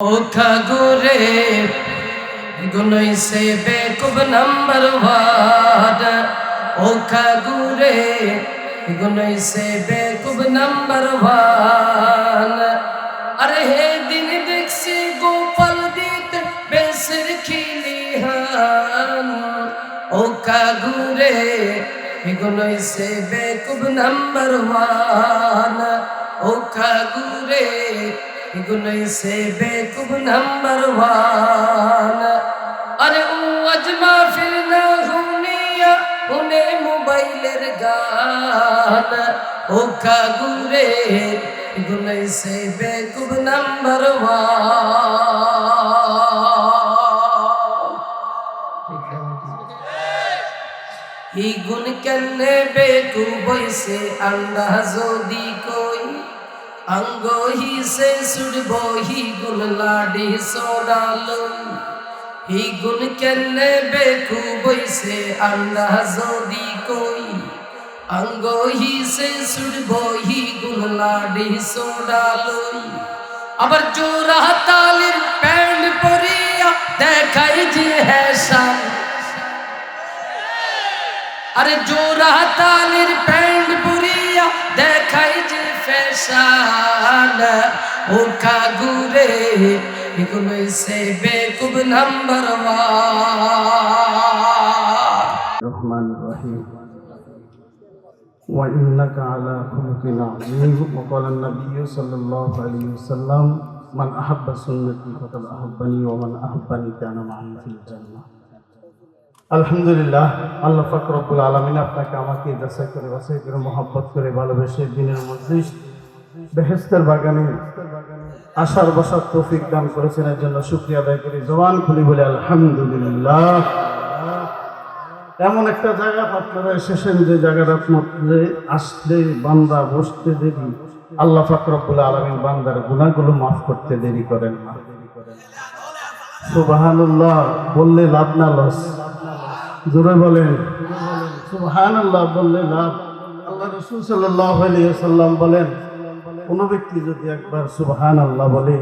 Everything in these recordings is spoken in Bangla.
ও খাগুরে গুনই সে বেকুব নাম্বার ওয়ান ও খাগুরে গুনই সে বেকুব নাম্বার ওয়ান। আরে হে দিন দেখছি গোপাল দিত বেসর খিলিহান ও খাগুরে গুনই সে বেকুব নাম্বার ওয়ান। ও খাগুরে গুনই সে বেকুব নাম্বার ওয়ান। আরে ও আজমা ফির না হুনিয়া হুনে মোবাইলের গান। ও কাগুরে সে বেকুব নাম্বার ওয়ান। গুণ কেনে বেকুব বইসে আন্দাজ যদি কই अंग ही से सुड़बो ही गुण लाडी सोडालो ही गुण केने बेखूब से अंडा जोदी कोई अंग ही से सुड़बो ही गुण लाडी सोडालो আবার জোড়া তালির প্যান্ট পরিয়া দেখাই যে হ্যাশান আরে জোড়া তালির প্যান্ট পরিয়া দেখাই যে ফ্যাশন ও কাগুরে এগুলো সে বেকুব নাম্বার ওয়ান الرحمن الرحيم وإنك على خلق عظيم وقال النبي صلى الله عليه وسلم من أحب سنتي فقد أحبني ومن أحبني كان معي في الجنة আলহামদুলিল্লাহ আল্লাহ ফাকরবুল আলমিন আপনাকে আমাকে যাচাই করে বাছাই করে মহব্বত করে ভালোবেসে দিনের মধ্যে বেহেস্তের বাগানে আশার বসার তৌফিক দান করেছেন এর জন্য শুক্রিয়া আদায় করি। জবান খুলি বলে আলহামদুলিল্লাহ। এমন একটা জায়গা আপনারা এসেছেন যে জায়গাটার মধ্যে আসলে বান্দা বসতে দেরি। আল্লাহ ফাকরবুল আলমিন বান্দার গুণাগুলো মাফ করতে দেরি করেন না। সুবাহানুল্লাহ, বললে লাভ না লস জোরে বলেন। সুবাহানুল্লাহ, বললে লাভ? আল্লাহ রসুল সাল্লাহ সাল্লাম বলেন কোন ব্যক্তি যদি একবার সুবাহান আল্লাহ বলে,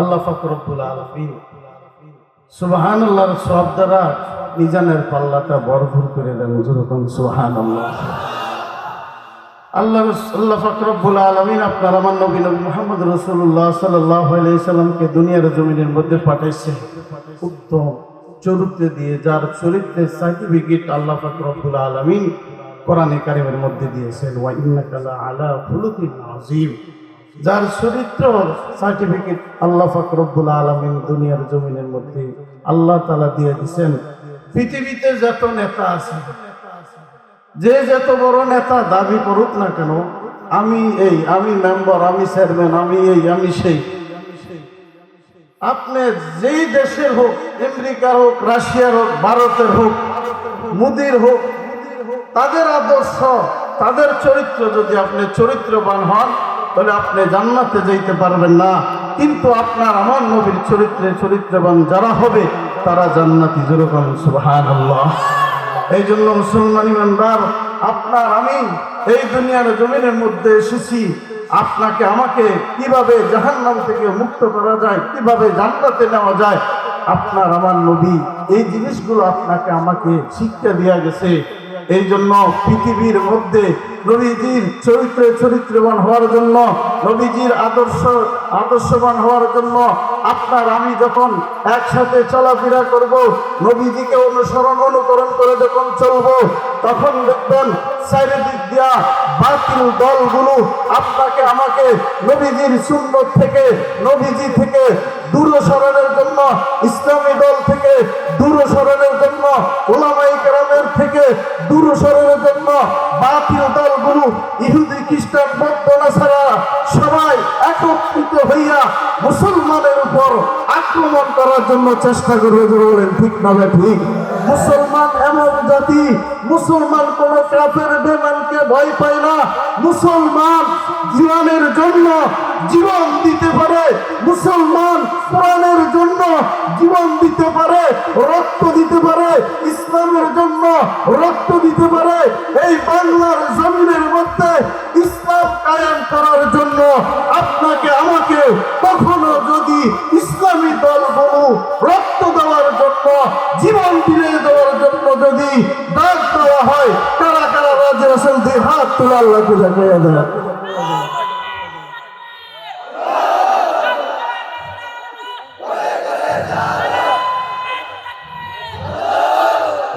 আল্লাহ ফাকরবুল আলমিন সুবাহান আল্লাহর সব দ্বারা মিজানের পাল্লাটা বরভর করে দেন যেরকম সুহান আল্লাহ আল্লাহ আল্লাহ ফাকরবুল আলমিন আপনার, আমার নবী নবী মোহাম্মদ রসুল্লাহ সাল্লাহ সাল্লামকে দুনিয়ার জমিনের মধ্যে পাঠাইছে। উত্তম চরিত্র দিয়ে, যার চরিত্রের সার্টিফিকেট আল্লাহ ফাকরবুল আলমিন কোরআনে কারিমের মধ্যে দিয়েছেন, ওয়া ইন্নাকালা আলা ফুলুকিন আজিম যার চরিত্র সার্টিফিকেট আল্লাহ ফাকরবুল আলমিন দুনিয়ার জমিনের মধ্যে আল্লাহ তালা দিয়ে দিচ্ছেন পৃথিবীতে যত নেতা আছে, যে যত বড় নেতা দাবি করুক না কেন, আমি এই, আমি মেম্বার, আমি চেয়ারম্যান, আমি এই, আমি সেই। আপনি যেই দেশের হোক, আমেরিকার হোক, রাশিয়ার হোক, ভারতের হোক, মুদির হোক, তাদের আদর্শ, তাদের চরিত্র যদি আপনি চরিত্রবান হন তাহলে আপনি জান্নাতে যেতে পারবেন না। কিন্তু আপনার আমার নবীর চরিত্রে চরিত্রবান যারা হবে, তারা জান্নাতি যেরকম আল্লাহ এই জন্য মুসলমান ইমানদার, আপনার আমি এই দুনিয়ার জমিনের মধ্যে এসেছি। আপনাকে, আমাকে কীভাবে জাহান্নাম থেকে মুক্ত করা যায়, কীভাবে জান্নাতে নেওয়া যায়, আপনার আমার নবী এই জিনিসগুলো আপনাকে আমাকে শিক্ষা দেওয়া গেছে। এই জন্য পৃথিবীর মধ্যে নবীজির চরিত্রে চরিত্রবান হওয়ার জন্য, নবীজির আদর্শ, আদর্শবান হওয়ার জন্য আপনার আমি যখন একসাথে চলাফেরা করব, নবীজিকে অনুসরণ, অনুকরণ করে যখন চলবো, তখন দেখবেন চারিদিক দিয়া বাতিল দলগুলো আপনাকে, আমাকে নবীজির সুন্দর থেকে, নবীজি থেকে দূর সরণের জন্য, ইসলামী দল থেকে দূর সরণের জন্য ওলামাই কেরামের থেকে দূর সরণের জন্য বাতিল দলগুলো ইহুদি, খ্রিস্টান, বৌদ্ধ, নাসারা সবাই একত্রিত হইয়া মুসলমানের উপর আক্রমণ করার জন্য চেষ্টা করবে বলেন, ঠিক না ঠিক? মুসলমান এমন জাতি, মুসলমান কোন কাফের বেমানকে ভয় পায় না। মুসলমান জীবনের জন্য জীবন দিতে পারে। মুসলমান জন্য জীবন দিতে পারে, রক্ত দিতে পারে, ইসলামের জন্য রক্ত দিতে পারে। এই বাংলার জমিনের মধ্যে ইসলাম কায়েম করার জন্য আপনাকে, আমাকে কখনো যদি ইসলাম ইসলামী দলগুলো রক্ত দেওয়ার জন্য, জীবন বিলিয়ে দেওয়ার জন্য যদি ডাক দেওয়া হয়, কারা কারা রাজি আছেন, দুই হাত তুলে আল্লাহকে দেখাইয়া দেয়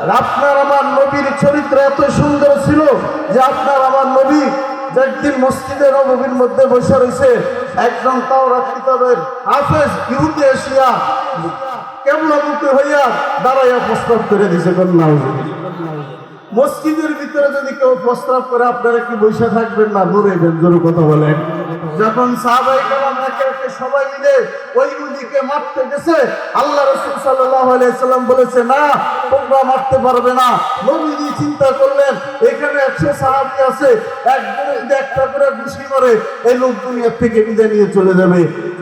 আর আপনার আমার নবীর চরিত্র এত সুন্দর ছিল যে আপনার আমার নবী একদিন মসজিদের নবীর মধ্যে বসে রয়েছে, একজন তাও কিতাবের হাফেজ ইহুদি এশিয়া কেমন হইয়া দাঁড়াইয়া প্রস্তাব করে দিছে, কন্যা মসজিদের ভিতরে যদি কেউ প্রস্তাব করে, আপনারা কি বসে থাকবেন না? দূরে জোর কথা বলেন। যখন সাহাবাই কালাম একে সবাই মিলে ওই মারতে গেছে, আল্লাহ রসুল সাল্লাম বলেছে, না, তোমরা মারতে পারবে না। নবীজি চিন্তা করলেন, এখানে একশো সাহাবি আছে একটা করে করে এই লোক দুনিয়ার থেকে বিদায় নিয়ে চলে যাবে।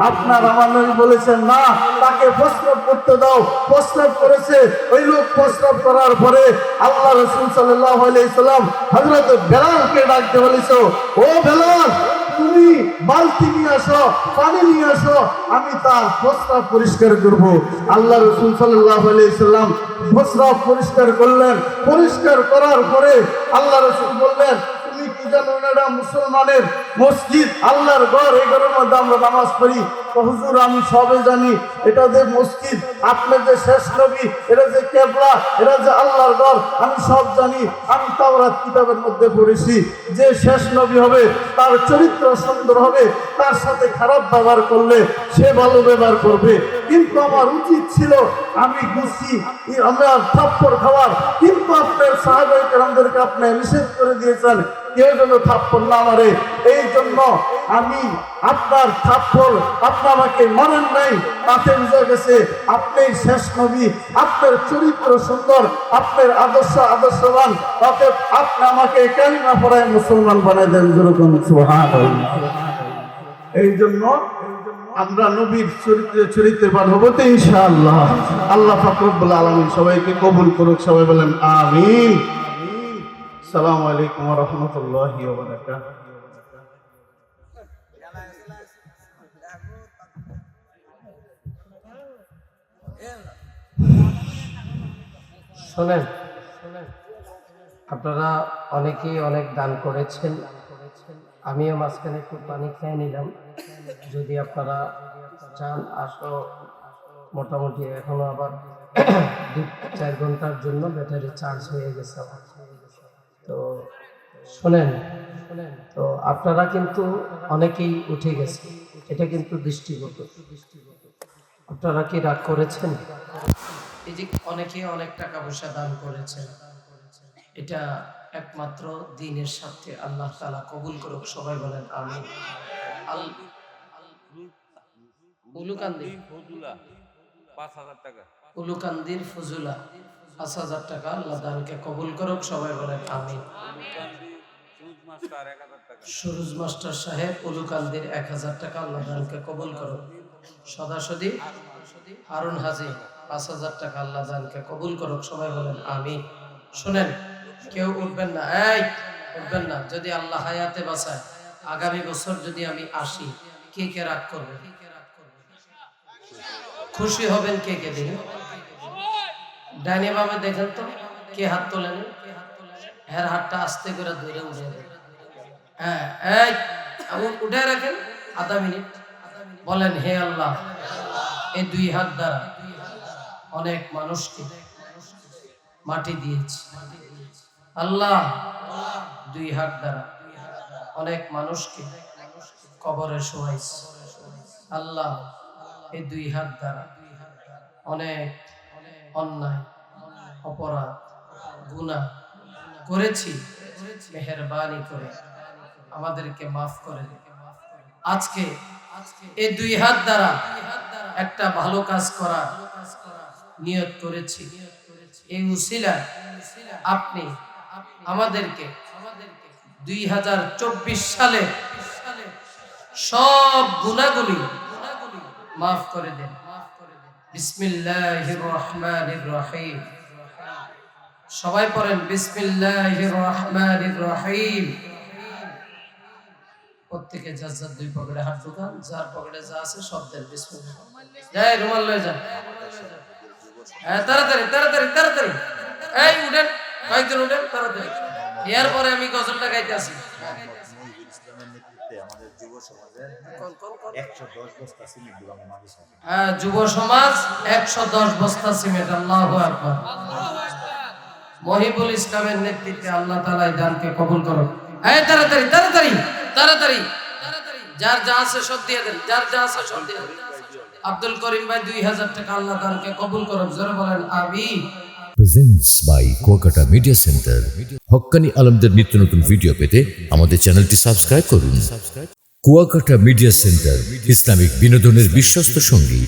আপনার আমার নবী বলেছেন, না, তাকে প্রস্তাব করতে দাও। প্রস্তাব করেছে, ওই লোক প্রস্তাব করার পরে আল্লাহ রসুল সাল্লাহ আলাইসাল্লাম হজরত বেলালকে ডাকতে বলেছ, ও বেলাল, তুমি বালতি নিয়ে আসো, পানি নিয়ে আসো, আমি তার ফসরা পরিষ্কার করব। আল্লাহ রসুল সাল্লাহ আলাইসাল্লাম ফসরা পরিষ্কার করলেন। পরিষ্কার করার পরে আল্লাহ রসুল বললেন এটা মুসলমানের মসজিদ, আল্লাহর ঘর, এই মধ্যে আমরা নামাজ পড়ি। হুজুর, আমি সবে জানি এটা যে মসজিদ আপনার যে শেষ নবী, এটা যে কেবলা, এটা যে আল্লাহর ঘর, আমি সব জানি। আমি তাওরাত কিতাবের মধ্যে পড়েছি। যে শেষ নবী হবে, তার চরিত্র সুন্দর হবে, তার সাথে খারাপ ব্যবহার করলে সে ভালো ব্যবহার করবে। কিন্তু আমার উচিত ছিল, আমি গুছি আমার থাপ্পড় খাওয়ার। কিন্তু আপনার সাহাবাহিক আমাদেরকে আপনি নিষেধ করে দিয়েছেন কেউ যেন থাপ্পড় না মারে। এই জন্য আমি আপনার থাপ্পড় আপনি আমাকে মানেন নাই, তাতে বুঝা গেছে আপনি শেষ নবী, আপনার চরিত্র সুন্দর, আপনার আদর্শ আদর্শবান, তাতে আপনি আমাকে কালিমা পড়ায় মুসলমান বানাই দেন যেরকম? এই জন্য আমরা নবীর চরিত্রে চরিত্রবান হব তো ইনশাআল্লাহ। আল্লাহ ফাকরুল আলমিন সবাইকে কবুল করুক, সবাই বলেন, আমিন। সালাম আলাইকুম রহমতুল্লাহ শোনেন, আপনারা অনেকেই অনেক দান করেছেন। আমিও মাঝখানে একটু পানি খেয়ে নিলাম। যদি আপনারা চান, আসো। মোটামুটি এখনও আবার দু চার ঘণ্টার জন্য ব্যাটারি চার্জ হয়ে গেছে আমার। শোনেন তো আপনারা কিন্তু অনেকেই উঠে গেছে। এটা কিন্তু দৃষ্টিগত। আপনারা কি রাগ করেছেন? এই যে অনেকে অনেক টাকা পয়সা দান করেছেন এটা একমাত্র দিনের সাথে আল্লাহ তালা কবুল করুক সবাই বলেন আমি উলুকান্দি পাঁচ হাজার টাকা। উলুকান্দির ফজুলা পাঁচ হাজার টাকা আল্লাহ দানকে কবুল করুক সবাই বলেন আমি সুরুজ মাস্টার সাহেব এক হাজার টাকা সদাসদি হারুন হাজি, পাঁচ হাজার টাকা আল্লাহ কবুল সবাই বলেন আমি শুনেন, কেউ উঠবেন না। এই, উঠবেন না। যদি আল্লাহ হায়াতে বাঁচায়, আগামী বছর যদি আমি আসি, কে কে রাগ করবে? খুশি হবেন কে কে দিন? ডাইনি বামে দেখেন তো, কে হাত তোলেন? হ্যাঁ হাতটা আস্তে করে ধরে উঠে হ্যাঁ এই আবু উঠে রাখেন আধা মিনিট। বলেন, হে আল্লাহ, এই দুই হাত দ্বারা অনেক মানুষকে মাটি দিয়েছি। আল্লাহ, দুই হাত দ্বারা অনেক মানুষকে কবরে শোয়াইছি। আল্লাহ, এই দুই হাত দ্বারা অনেক অন্যায়, অপরাধ, গুনাহ করেছি, মেহরবানি করে। আমাদেরকে মাফ করে দিন। আজকে এই দুই হাত দ্বারা একটা ভালো কাজ করা নিয়ত করেছি। এই উসিলা আপনি আমাদেরকে দুই হাজার চব্বিশ সালে সব গুণাগুলি মাফ করে দেন। বিসমিল্লাহির রহিম। সবাই পড়েন বিসমিল্লাহির রহমানির রহিম। প্রত্যেকে যার যার দুই পকেটে হাত ঢুকান যার পকেটে যা আছে সব দেন যাই রুমাল লয়ে যান হ্যাঁ তাড়াতাড়ি তাড়াতাড়ি তাড়াতাড়ি। এই উঠেন। কয়েকজন উঠেন তাড়াতাড়ি। এরপরে আমি গজলটা গাইতে আসি হ্যাঁ, যুব সমাজ একশো দশ বস্তা সিমেন্ট আল্লাহ মহিবুল ইসলামের নেতৃত্বে আল্লাহ তালা দানকে কবুল করো হ্যাঁ তাড়াতাড়ি তাড়াতাড়ি। তাড়াতাড়ি। যার যা আছে সব দিয়ে দেন, যার যা আছে সব দিয়ে দেন। আব্দুল করিম ভাই দুই হাজার টাকা আল্লাহ দানকে কবুল করুন জোরে বলেন আমি presents by Kuakata media centre Haqqani আলমদের নিত্য নতুন ভিডিও পেতে আমাদের চ্যানেলটি সাবস্ক্রাইব করুন। কুয়াকাটা মিডিয়া সেন্টার ইসলামিক বিনোদনের বিশ্বস্ত সঙ্গী।